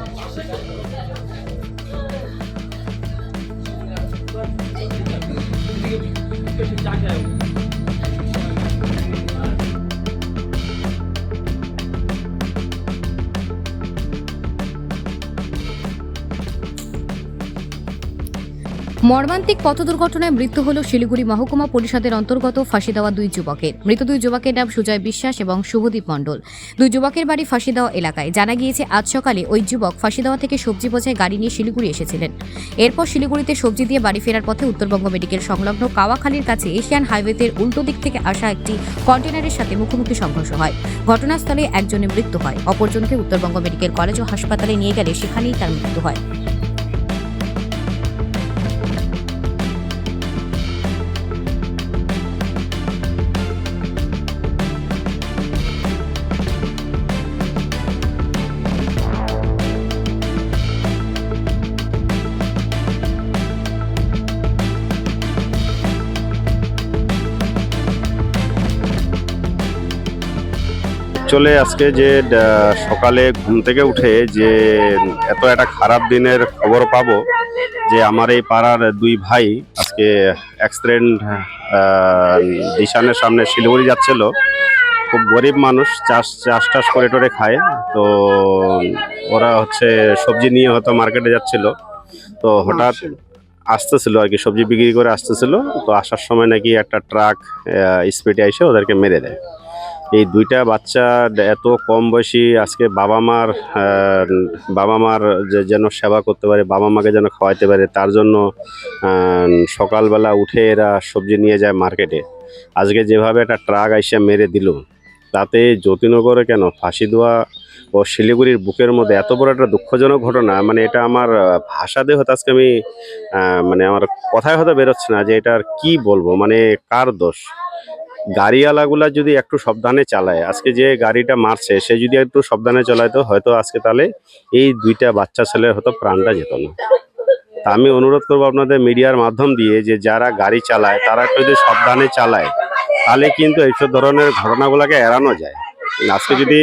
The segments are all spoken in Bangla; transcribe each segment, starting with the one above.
我是你的。মর্মান্তিক পথ দুর্ঘটনায় মৃত্যু হল শিলিগুড়ি মহকুমা পরিষদের অন্তর্গত ফাঁসি দেওয়া দুই যুবকের। মৃত দুই যুবকের নাম সুজয় বিশ্বাস এবং শুভদীপ মণ্ডল। দুই যুবকের বাড়ি ফাঁসি দেওয়া এলাকায়। জানা গিয়েছে, আজ সকালে ওই যুবক ফাঁসি দেওয়া থেকে সবজি বোঝায় গাড়ি নিয়ে শিলিগুড়ি এসেছিলেন। এরপর শিলিগুড়িতে সবজি দিয়ে বাড়ি ফেরার পথে উত্তরবঙ্গ মেডিকেল সংলগ্ন কাওয়াখালীর কাছে এশিয়ান হাইওয়েতে উল্টো দিক থেকে আসা একটি কন্টেনারের সাথে মুখোমুখি সংঘর্ষ হয়। ঘটনাস্থলে একজনের মৃত্যু হয়। অপরজনকে উত্তরবঙ্গ মেডিকেল কলেজ ও হাসপাতালে নিয়ে গেলে সেখানেই তার মৃত্যু হয়। চলে আজকে যে সকালে ঘুম থেকে উঠে যে এত একটা খারাপ দিনের খবর পাবো যে আমার এই পাড়ার দুই ভাই আজকে অ্যাক্সিডেন্ট দিশানের সামনে শিলিগুড়ি যাচ্ছিল। খুব গরিব মানুষ চাষ চাষ টাস করে টোরে খায়। তো ওরা হচ্ছে সবজি নিয়ে হয়তো মার্কেটে যাচ্ছিল। তো হঠাৎ আসতেছিল আর কি সবজি বিক্রি করে আসতেছিল। তো আসার সময় নাকি একটা ট্রাক স্পিডে এসে ওদেরকে মেরে দেয়। এই দুইটা বাচ্চা এত কম বয়সী আজকে বাবা মার বাবা মার যে- যেন সেবা করতে পারে বাবা মাকে যেন খাওয়াইতে পারে তার জন্য সকালবেলা উঠে এরা সবজি নিয়ে যায় মার্কেটে। আজকে যেভাবে একটা ট্রাক আইসা মেরে দিল তাতে যতীনগরে কেন ফাঁসি দেওয়া ও শিলিগুড়ির বুকের মধ্যে এত বড় একটা দুঃখজনক ঘটনা মানে এটা আমার আহ, ভাষা দিয়ে হয়তো আজকে আমি মানে আমার কথায় হয়তো বেরোচ্ছে না যে এটার কি বলব মানে কার দোষ? গাড়িওয়ালাগুলা যদি একটু সাবধানে চালায়, আজকে যে গাড়িটা মারছে, সে যদি একটু সাবধানে চালাইতো হয়তো আজকে তাহলে এই দুইটা বাচ্চা ছেলের হয়তো প্রাণটা যেত না। তা আমি অনুরোধ করব আপনাদের মিডিয়ার মাধ্যম দিয়ে যে যারা গাড়ি চালায়, তারা একটু যদি সাবধানে চালায়, তাহলে কিন্তু এইসব ধরনের ঘটনাগুলোকে এড়ানো যায়। আজকে যদি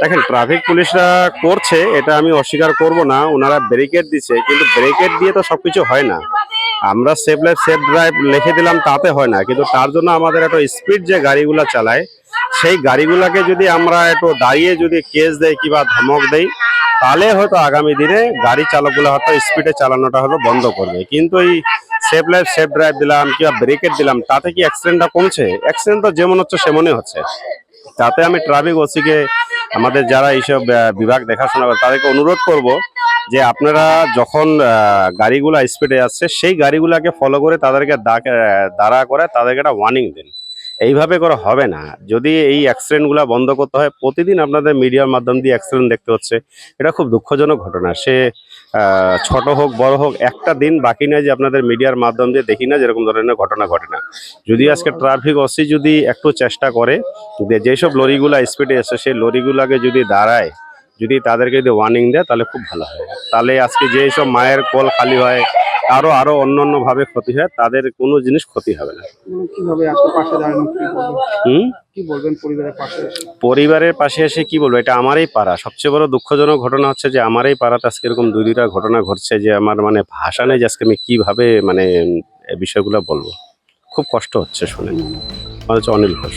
দেখেন ট্রাফিক পুলিশরা করছে, এটা আমি অস্বীকার করব না, ওনারা ব্যারিকেড দিছে, কিন্তু ব্যারিকেড দিয়ে তো সবকিছু হয় না। আমরা সেফ লাইফ সেফ ড্রাইভ লিখে দিলাম, তাতে হয় না। কিন্তু তার জন্য আমাদের একটু স্পিড যে গাড়িগুলো চালায়, সেই গাড়িগুলোকে যদি আমরা একটু দাঁড়িয়ে যদি কেস দেয় কিংবা ধমক দেই, তাহলে হয়তো আগামী দিনে গাড়ি চালকগুলো হয়তো স্পিডে চালানোটা হয়তো বন্ধ করবে। কিন্তু এই সেফ লাইফ সেফ ড্রাইভ দিলাম কিংবা ব্রেকেট দিলাম, তাতে কি অ্যাক্সিডেন্টটা কমছে? অ্যাক্সিডেন্ট তো যেমন হচ্ছে সেমনই হচ্ছে। তাতে আমি ট্রাফিক ওসিকে, আমাদের যারা এইসব বিভাগ দেখাশোনা করে, তাদেরকে অনুরোধ করব যে আপনারা যখন গাড়িগুলো স্পিডে আসছে সেই গাড়িগুলোকে ফলো করে তাদেরকে দাঁড়া করে তাদেরকে একটা ওয়ার্নিং দিন। এইভাবে করে হবে না। যদি এই অ্যাক্সিডেন্টগুলো বন্ধ করতে হয়, প্রতিদিন আপনাদের মিডিয়ার মাধ্যম দিয়ে অ্যাক্সিডেন্ট দেখতে হচ্ছে। এটা খুব দুঃখজনক ঘটনা। সে ছোট হোক, বড় হোক, একটা দিন বাকি নেই যে আপনাদের মিডিয়ার মাধ্যম দিয়ে দেখি না যেরকম ধরনের ঘটনা ঘটে না। যদি আজকে ট্রাফিক ওসি যদি একটু চেষ্টা করে যেসব লরিগুলা স্পিডে এসে সেই লরিগুলাকে যদি দাঁড়ায় যদি তাদেরকে যদি ওয়ার্নিং দেয় তাহলে খুব ভালো হয়। তাহলে আজকে যেসব মায়ের কল খালি হয় আরও আরও অন্য অন্য ভাবে ক্ষতি হয় তাদের কোনো জিনিস ক্ষতি হবে না। পরিবারের পাশে এসে? কি বলব এটা আমারই পাড়া। সবচেয়ে বড় দুঃখজনক ঘটনা হচ্ছে যে আমারই পাড়াতে আজকে এরকম দুই দুইটা ঘটনা ঘটছে যে আমার মানে ভাষা নেই যে আজকে আমি কীভাবে মানে বিষয়গুলো বলব। খুব কষ্ট হচ্ছে শুনে। আমার হচ্ছে অনিল ঘোষ।